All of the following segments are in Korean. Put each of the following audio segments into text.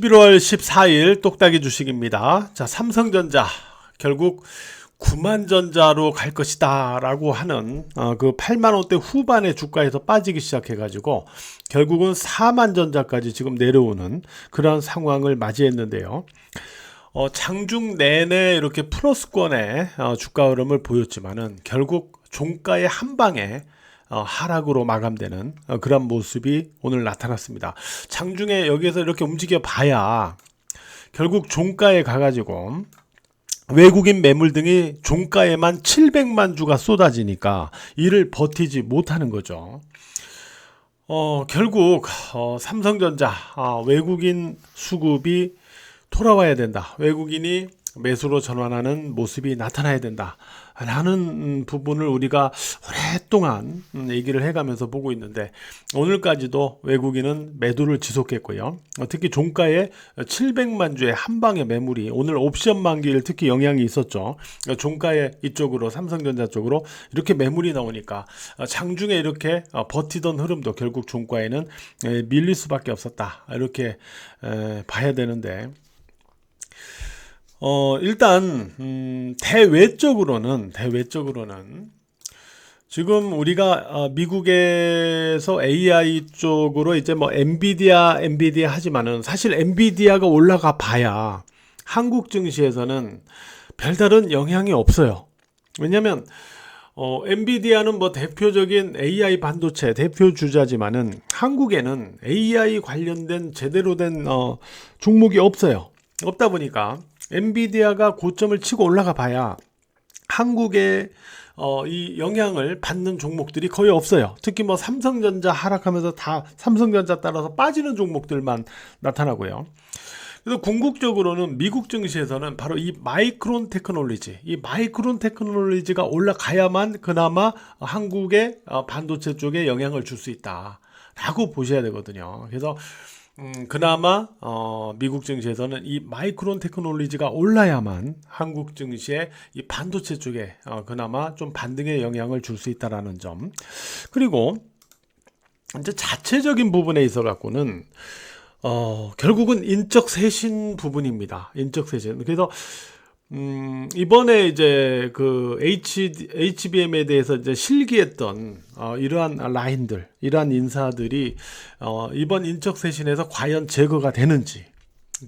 11월 14일 똑딱이 주식입니다. 자, 삼성전자 결국 9만 전자로 갈 것이다 라고 하는 어, 그 8만 원대 후반의 주가에서 빠지기 시작해 가지고 결국은 4만 전자까지 지금 내려오는 그런 상황을 맞이했는데요. 어, 장중 내내 이렇게 플러스권의 어, 주가 흐름을 보였지만은 결국 종가의 한 방에 어, 하락으로 마감되는 어, 그런 모습이 오늘 나타났습니다. 장중에 여기에서 이렇게 움직여 봐야 결국 종가에 가가지고 외국인 매물 등이 종가에만 700만 주가 쏟아지니까 이를 버티지 못하는 거죠. 어, 결국 어, 삼성전자 아, 외국인 수급이 돌아와야 된다. 외국인이 매수로 전환하는 모습이 나타나야 된다. 라는 음, 부분을 우리가 오랫동안 음, 얘기를 해가면서 보고 있는데 오늘까지도 외국인은 매도를 지속했고요. 어, 특히 종가에 700만 주의 한 방의 매물이 오늘 옵션 만기일 특히 영향이 있었죠. 어, 종가에 이쪽으로 삼성전자 쪽으로 이렇게 매물이 나오니까 어, 장중에 이렇게 어, 버티던 흐름도 결국 종가에는 에, 밀릴 수밖에 없었다. 이렇게 에, 봐야 되는데 어, 일단, 음, 대외적으로는, 대외적으로는, 지금 우리가 어, 미국에서 AI 쪽으로 이제 뭐 엔비디아, 엔비디아 하지만은 사실 엔비디아가 올라가 봐야 한국 증시에서는 별다른 영향이 없어요. 왜냐면, 어, 엔비디아는 뭐 대표적인 AI 반도체 대표 주자지만은 한국에는 AI 관련된 제대로 된 어, 종목이 없어요. 없다 보니까 엔비디아가 고점을 치고 올라가 봐야 한국의 어, 이 영향을 받는 종목들이 거의 없어요. 특히 뭐 삼성전자 하락하면서 다 삼성전자 따라서 빠지는 종목들만 나타나고요. 그래서 궁극적으로는 미국 증시에서는 바로 이 마이크론 테크놀로지, 이 마이크론 테크놀로지가 올라가야만 그나마 한국의 어, 반도체 쪽에 영향을 줄 수 있다라고 보셔야 되거든요. 그래서 음, 그나마 어, 미국 증시에서는 이 마이크론 테크놀로지가 올라야만 한국 증시에 이 반도체 쪽에 어, 그나마 좀 반등의 영향을 줄 수 있다라는 점. 그리고 이제 자체적인 부분에 있어 갖고는 어, 결국은 인적 쇄신 부분입니다. 인적 쇄신. 그래서 음, 이번에 이제 그 H, HBM에 대해서 이제 실기했던 어, 이러한 라인들, 이러한 인사들이 어, 이번 인적 쇄신에서 과연 제거가 되는지.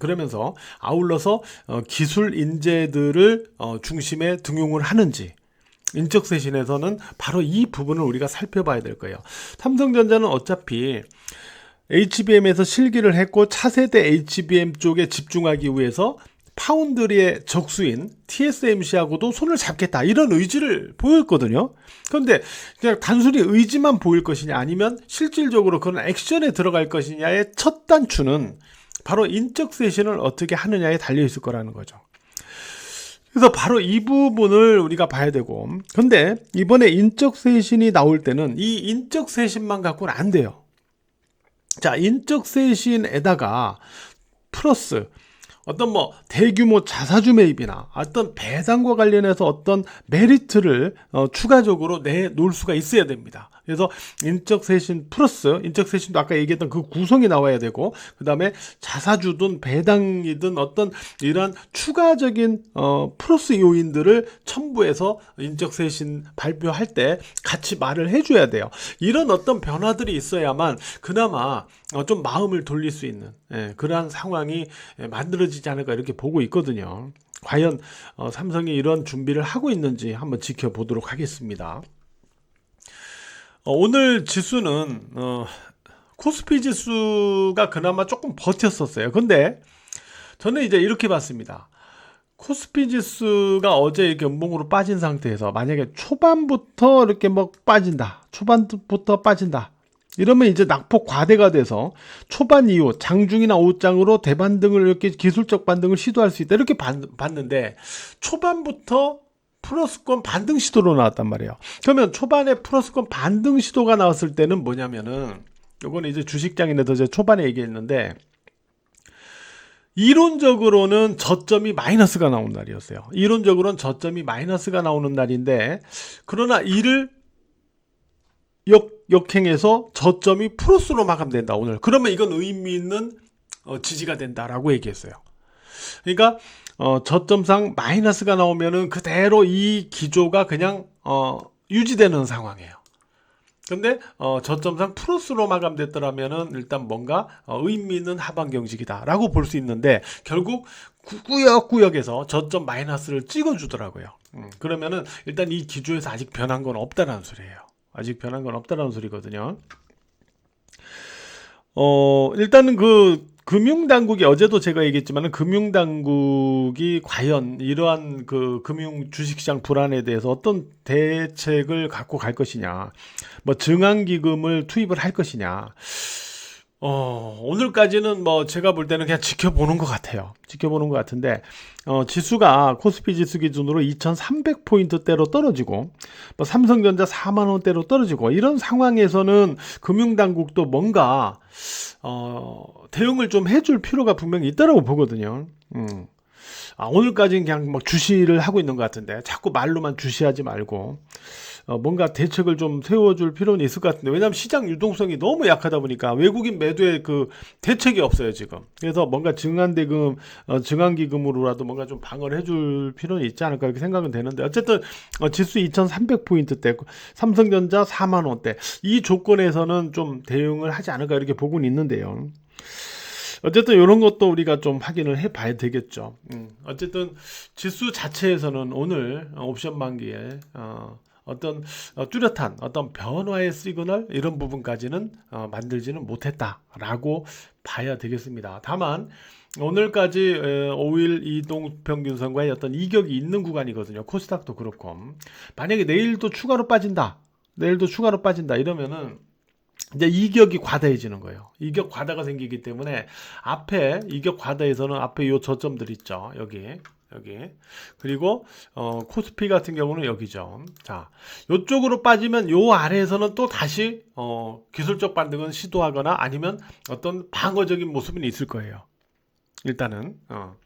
그러면서 아울러서 어, 기술 인재들을 어, 중심에 등용을 하는지. 인적 쇄신에서는 바로 이 부분을 우리가 살펴봐야 될 거예요. 삼성전자는 어차피 HBM에서 실기를 했고 차세대 HBM 쪽에 집중하기 위해서 파운드리의 적수인 TSMC하고도 손을 잡겠다 이런 의지를 보였거든요. 그런데 그냥 단순히 의지만 보일 것이냐 아니면 실질적으로 그런 액션에 들어갈 것이냐의 첫 단추는 바로 인적 쇄신을 어떻게 하느냐에 달려 있을 거라는 거죠. 그래서 바로 이 부분을 우리가 봐야 되고 근데 이번에 인적 쇄신이 나올 때는 이 인적 쇄신만 갖고는 안 돼요. 자, 인적 쇄신에다가 플러스 어떤 뭐 대규모 자사주 매입이나 어떤 배당과 관련해서 어떤 메리트를 어, 추가적으로 내놓을 수가 있어야 됩니다. 그래서 인적 쇄신 플러스 인적 쇄신도 아까 얘기했던 그 구성이 나와야 되고 그다음에 자사주든 배당이든 어떤 이러한 추가적인 어, 플러스 요인들을 첨부해서 인적 쇄신 발표할 때 같이 말을 해 줘야 돼요. 이런 어떤 변화들이 있어야만 그나마 어, 좀 마음을 돌릴 수 있는 예, 그러한 상황이 예, 만들어지지 않을까 이렇게 보고 있거든요. 과연 어, 삼성이 이런 준비를 하고 있는지 한번 지켜보도록 하겠습니다. 어, 오늘 지수는 어, 코스피 지수가 그나마 조금 버텼었어요. 근데 저는 이제 이렇게 봤습니다. 코스피 지수가 어제 연봉으로 빠진 상태에서 만약에 초반부터 이렇게 뭐 빠진다. 초반부터 빠진다. 이러면 이제 낙폭 과대가 돼서 초반 이후 장중이나 오장으로 대반등을 이렇게 기술적 반등을 시도할 수 있다. 이렇게 봤 는데 초반부터 플러스권 반등 시도로 나왔단 말이에요. 그러면 초반에 플러스권 반등 시도가 나왔을 때는 뭐냐면은 요거는 이제 주식장인데도 제가 초반에 얘기했는데 이론적으로는 저점이 마이너스가 나온 날이었어요. 이론적으로는 저점이 마이너스가 나오는 날인데 그러나 이를 역, 역행해서 저점이 플러스로 마감된다 오늘. 그러면 이건 의미 있는 어, 지지가 된다라고 얘기했어요. 그러니까 어, 저점상 마이너스가 나오면은 그대로 이 기조가 그냥 어, 유지되는 상황이에요. 근데 어, 저점상 플러스로 마감됐더라면은 일단 뭔가 어, 의미 있는 하방 경직이다라고 볼 수 있는데 결국 구- 꾸역꾸역에서 저점 마이너스를 찍어주더라고요. 음, 그러면은 일단 이 기조에서 아직 변한 건 없다라는 소리예요. 아직 변한 건 없다라는 소리거든요. 어, 일단은 그 금융당국이 어제도 제가 얘기했지만은 금융당국이 과연 이러한 그 금융 주식시장 불안에 대해서 어떤 대책을 갖고 갈 것이냐, 뭐 증항기금을 투입을 할 것이냐, 어, 오늘까지는 뭐 제가 볼 때는 그냥 지켜보는 것 같아요. 지켜보는 것 같은데, 어, 지수가 코스피 지수 기준으로 2,300포인트대로 떨어지고, 뭐 삼성전자 4만원대로 떨어지고, 이런 상황에서는 금융당국도 뭔가, 어, 대응을 좀 해줄 필요가 분명히 있다라고 보거든요. 음. 아, 오늘까지는 그냥 막 주시를 하고 있는 것 같은데, 자꾸 말로만 주시하지 말고, 어, 뭔가 대책을 좀 세워줄 필요는 있을 것 같은데 왜냐하면 시장 유동성이 너무 약하다 보니까 외국인 매도에 그 대책이 없어요 지금 그래서 뭔가 증한대금 어, 증한기금으로라도 뭔가 좀 방어를 해줄 필요는 있지 않을까 이렇게 생각은 되는데 어쨌든 어, 지수 2,300 포인트 대 삼성전자 4만 원대 이 조건에서는 좀 대응을 하지 않을까 이렇게 보고는 있는데요. 어쨌든 이런 것도 우리가 좀 확인을 해 봐야 되겠죠. 음, 어쨌든 지수 자체에서는 오늘 옵션 만기에 어, 어떤 어, 뚜렷한 어떤 변화의 시그널 이런 부분까지는 어, 만들지는 못했다라고 봐야 되겠습니다. 다만 오늘까지 5일 이동 평균선과의 어떤 이격이 있는 구간이거든요. 코스닥도 그렇고 만약에 내일도 추가로 빠진다, 내일도 추가로 빠진다 이러면은 이제 이격이 과다해지는 거예요. 이격 과다가 생기기 때문에 앞에 이격 과다에서는 앞에 요 저점들 있죠. 여기 여기 그리고 어, 코스피 같은 경우는 여기죠. 자, 요쪽으로 빠지면 요 아래에서는 또 다시 어, 기술적 반등은 시도하거나 아니면 어떤 방어적인 모습은 있을 거예요. 일단은 어.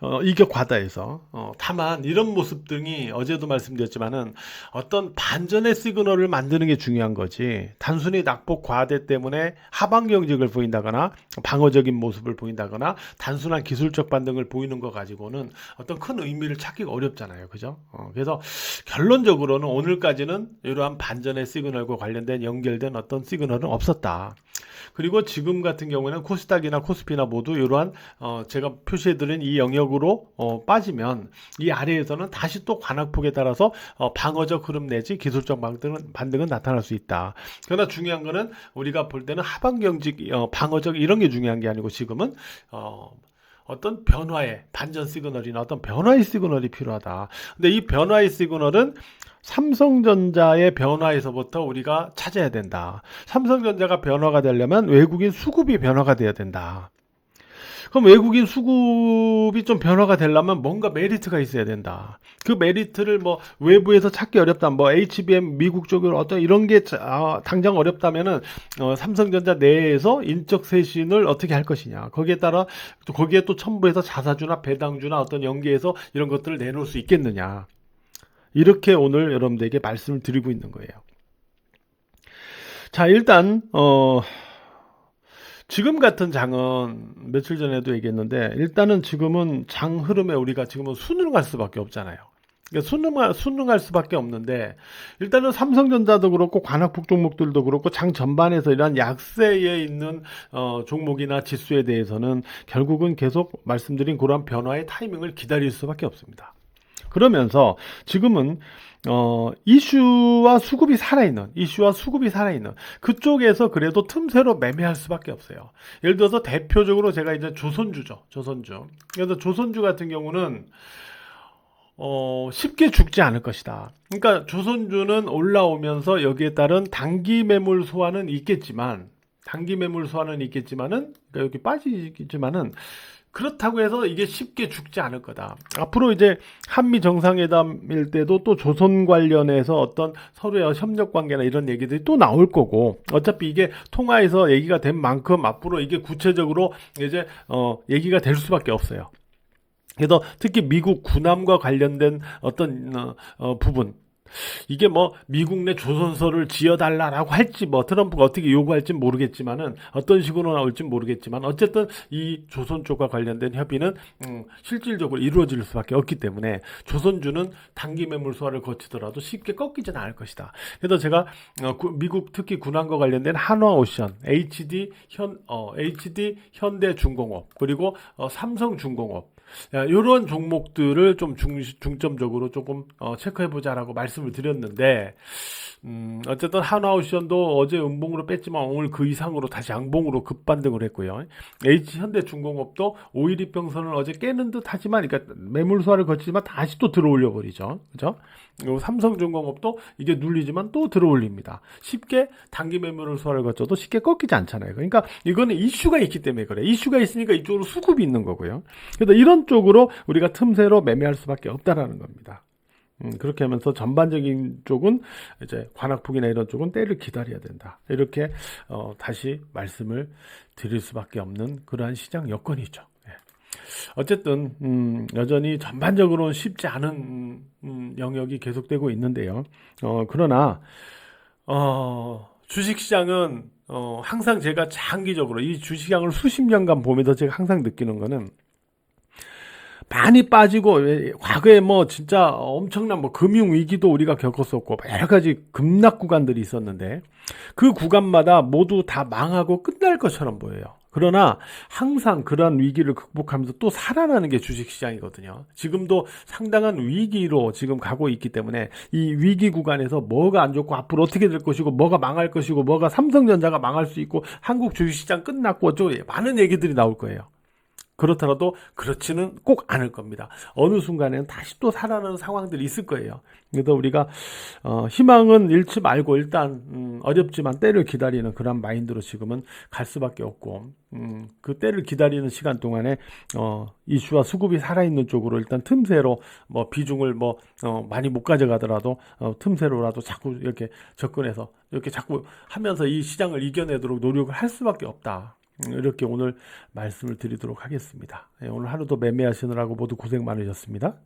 어, 이격 과다에서 어, 다만 이런 모습 등이 어제도 말씀드렸지만은 어떤 반전의 시그널을 만드는 게 중요한 거지. 단순히 낙폭 과대 때문에 하방 경직을 보인다거나 방어적인 모습을 보인다거나 단순한 기술적 반등을 보이는 거 가지고는 어떤 큰 의미를 찾기가 어렵잖아요. 그죠? 어, 그래서 결론적으로는 오늘까지는 이러한 반전의 시그널과 관련된 연결된 어떤 시그널은 없었다 그리고 지금 같은 경우에는 코스닥이나 코스피나 모두 이러한 어, 제가 표시해드린 이 영역으로 어, 빠지면 이 아래에서는 다시 또 관악폭에 따라서 어, 방어적 흐름 내지 기술적 반등은, 반등은 나타날 수 있다. 그러나 중요한 거는 우리가 볼 때는 하방 경직 어, 방어적 이런 게 중요한 게 아니고 지금은 어, 어떤 변화의 반전 시그널이나 어떤 변화의 시그널이 필요하다. 근데 이 변화의 시그널은 삼성전자의 변화에서부터 우리가 찾아야 된다. 삼성전자가 변화가 되려면 외국인 수급이 변화가 돼야 된다. 그럼 외국인 수급이 좀 변화가 되려면 뭔가 메리트가 있어야 된다. 그 메리트를 뭐 외부에서 찾기 어렵다. 뭐 HBM 미국 쪽으로 어떤 이런 게 아, 당장 어렵다면은 어, 삼성전자 내에서 인적 쇄신을 어떻게 할 것이냐. 거기에 따라 또 거기에 또 첨부해서 자사주나 배당주나 어떤 연계해서 이런 것들을 내놓을 수 있겠느냐. 이렇게 오늘 여러분들에게 말씀을 드리고 있는 거예요. 자, 일단 어 지금 같은 장은 며칠 전에도 얘기했는데 일단은 지금은 장 흐름에 우리가 지금은 순응할 수밖에 없잖아요. 그러니까 순응할, 수밖에 없는데 일단은 삼성전자도 그렇고 관악폭 종목들도 그렇고 장 전반에서 이러한 약세에 있는 어, 종목이나 지수에 대해서는 결국은 계속 말씀드린 그러한 변화의 타이밍을 기다릴 수밖에 없습니다. 그러면서 지금은 어, 이슈와 수급이 살아있는, 이슈와 수급이 살아있는, 그쪽에서 그래도 틈새로 매매할 수밖에 없어요. 예를 들어서 대표적으로 제가 이제 조선주죠. 조선주. 그래서 조선주 같은 경우는, 어, 쉽게 죽지 않을 것이다. 그러니까 조선주는 올라오면서 여기에 따른 단기 매물 소화는 있겠지만, 단기 매물 소화는 있겠지만은, 그러니까 여기 빠지겠지만은, 그렇다고 해서 이게 쉽게 죽지 않을 거다. 앞으로 이제 한미 정상회담일 때도 또 조선 관련해서 어떤 서로의 협력 관계나 이런 얘기들이 또 나올 거고 어차피 이게 통화에서 얘기가 된 만큼 앞으로 이게 구체적으로 이제 어 얘기가 될 수밖에 없어요. 그래서 특히 미국 군함과 관련된 어떤 어, 어, 부분 이게 뭐 미국 내 조선소를 지어달라라고 할지 뭐 트럼프가 어떻게 요구할지 모르겠지만은 어떤 식으로 나올지 모르겠지만 어쨌든 이 조선 쪽과 관련된 협의는 음, 실질적으로 이루어질 수밖에 없기 때문에 조선주는 단기 매물 소화를 거치더라도 쉽게 꺾이지는 않을 것이다. 그래서 제가 어, 구- 미국 특히 군함과 관련된 한화오션, HD 현 어, HD 현대중공업 그리고 어, 삼성중공업 이런 종목들을 좀 중, 중점적으로 조금 어, 체크해보자라고 말씀을 드렸는데, 음, 어쨌든 한화오션도 어제 음봉으로 뺐지만 오늘 그 이상으로 다시 양봉으로 급반등을 했고요. H현대중공업도 5일 이평선을 어제 깨는 듯 하지만, 그러니까 매물 소화를 거치지만 다시 또 들어올려 버리죠. 그죠? 그리고 삼성중공업도 이게 눌리지만 또 들어올립니다. 쉽게 단기 매물을 소화를 거쳐도 쉽게 꺾이지 않잖아요. 그러니까 이거는 이슈가 있기 때문에 그래. 이슈가 있으니까 이쪽으로 수급이 있는 거고요. 그래서 이런 쪽으로 우리가 틈새로 매매할 수밖에 없다라는 겁니다. 음, 그렇게 하면서 전반적인 쪽은 이제 관악폭이나 이런 쪽은 때를 기다려야 된다. 이렇게 어, 다시 말씀을 드릴 수밖에 없는 그러한 시장 여건이죠. 예. 어쨌든 음, 여전히 전반적으로는 쉽지 않은 음, 음, 영역이 계속되고 있는데요. 어, 그러나 어, 주식시장은 어, 항상 제가 장기적으로 이 주식시장을 수십 년간 보면서 제가 항상 느끼는 거는 많이 빠지고 왜 과거에 뭐 진짜 엄청난 뭐 금융 위기도 우리가 겪었었고 여러 가지 급락 구간들이 있었는데 그 구간마다 모두 다 망하고 끝날 것처럼 보여요. 그러나 항상 그러한 위기를 극복하면서 또 살아나는 게 주식시장이거든요. 지금도 상당한 위기로 지금 가고 있기 때문에 이 위기 구간에서 뭐가 안 좋고 앞으로 어떻게 될 것이고 뭐가 망할 것이고 뭐가 삼성전자가 망할 수 있고 한국 주식시장 끝났고 어쩌고 많은 얘기들이 나올 거예요. 그렇더라도 그렇지는 꼭 않을 겁니다. 어느 순간에는 다시 또 살아나는 상황들이 있을 거예요. 그래서 우리가 어, 희망은 잃지 말고 일단 음, 어렵지만 때를 기다리는 그런 마인드로 지금은 갈 수밖에 없고 음, 그 때를 기다리는 시간 동안에 어, 이슈와 수급이 살아있는 쪽으로 일단 틈새로 뭐 비중을 뭐 어, 많이 못 가져가더라도 어, 틈새로라도 자꾸 이렇게 접근해서 이렇게 자꾸 하면서 이 시장을 이겨내도록 노력을 할 수밖에 없다. 음, 이렇게 오늘 말씀을 드리도록 하겠습니다. 예, 오늘 하루도 매매하시느라고 모두 고생 많으셨습니다.